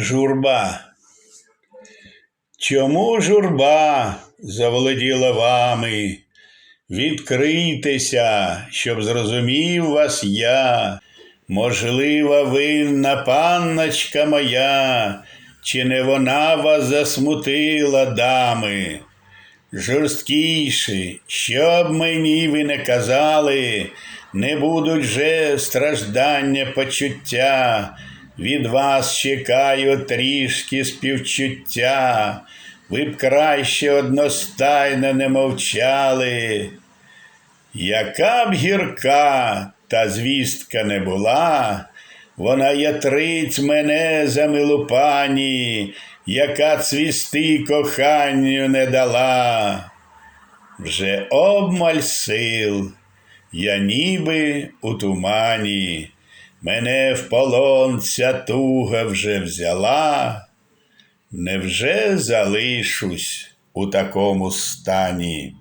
Журба. Чому журба заволоділа вами? Відкрийтеся, щоб зрозумів вас я. Можлива винна панночка моя, чи не вона вас засмутила, дами? Жорсткіші, що б мені ви не казали, не будуть вже страждання почуття. Від вас чекаю трішки співчуття. Ви б краще одностайно не мовчали. Яка б гірка та звістка не була, вона ятрить мене за милу пані, яка цвісти коханню не дала. Вже обмаль сил, я ніби у тумані, мене в полон ця туга вже взяла. Невже залишусь у такому стані?